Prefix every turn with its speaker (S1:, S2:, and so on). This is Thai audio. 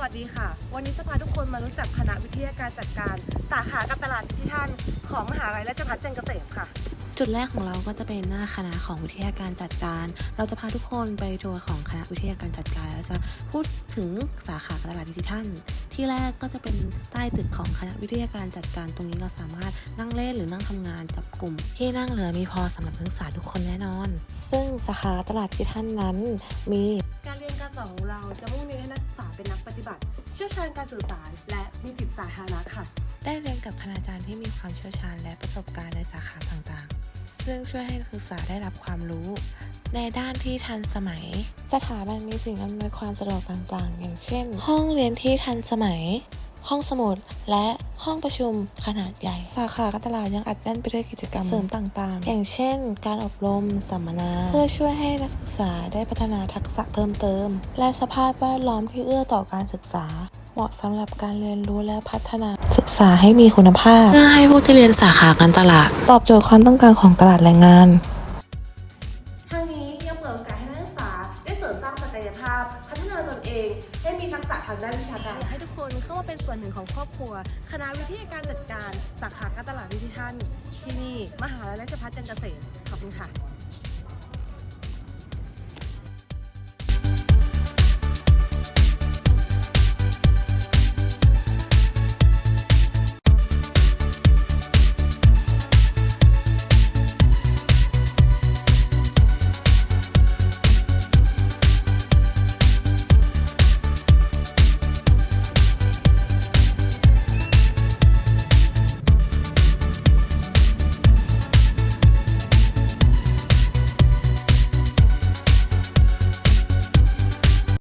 S1: สวัสดีค่ะ วันนี้จะพาทุกคนมารู้จักคณะวิทยาการจัดการ สาขาการตลาดดิจิทัลของมหาลัยราชภัฏจันทร์เกษมค่ะ
S2: จุดแรกของเราก็จะเป็นหน้าคณะของวิทยาการจัดการ เราจะพาทุกคนไปทัวร์ของคณะวิทยาการจัดการแล้วจะพูดถึงสาขาการตลาดดิจิทัล ที่แรกก็จะเป็นใต้ตึกของคณะวิทยาการจัดการตรงนี้เราสามารถนั่งเล่นหรือนั่งทำงานจับกลุ่ม ที่นั่งเหลือมีพอสำหรับนักศึกษาทุกคนแน่นอน ซึ่งสาขาตลาดดิจิทัลนั้นมี
S1: การ เรียนการสอนของเราจะมุ่งเน้นให้นักศึกษาเป็นนักปฏิบัติ เชี่ยวชาญการสื่อสาร และมีจิตสาธารณะค่ะ
S2: ได้เรียนกับคณาจารย์ที่มีความเชี่ยวชาญและประสบการณ์ในสาขาต่างๆ ซึ่งช่วยให้นักศึกษาได้รับความรู้ ในด้านที่ทันสมัย สถาบันมีสิ่งอำนวยความสะดวกต่างๆ อย่างเช่น ห้องเรียนที่ทันสมัย ห้องสมุด และห้องประชุมขนาดใหญ่ สาขาการตลาดยังอัดแน่นไปด้วยกิจกรรมเสริมต่าง ๆ อย่างเช่น การอบรม สัมมนา เพื่อช่วยให้นักศึกษาได้พัฒนาทักษะเพิ่มเติม และสภาพแวดล้อมที่เอื้อต่อการศึกษา เหมาะสำหรับการเรียนรู้และพัฒนาศึกษาให้มีคุณภาพ เพื่อให้ผู้ที่เรียนสาขาการตลาด ตอบโจทย์ความต้องการของตลาดแรงงาน
S1: ทางนี้ยังเปิดโอกาสให้นักศึกษาได้ เสริมสร้างศักยภาพ พัฒนาตนเองให้มีทักษะทางด้านวิชาการ อยากให้ทุกคนเข้ามาเป็นส่วนหนึ่งของครอบครัว คณะวิทยาการจัดการสาขาการตลาดดิจิทัลที่นี่ มหาวิทยาลัยราชภัฏจันทร์เกษมขอบคุณค่ะ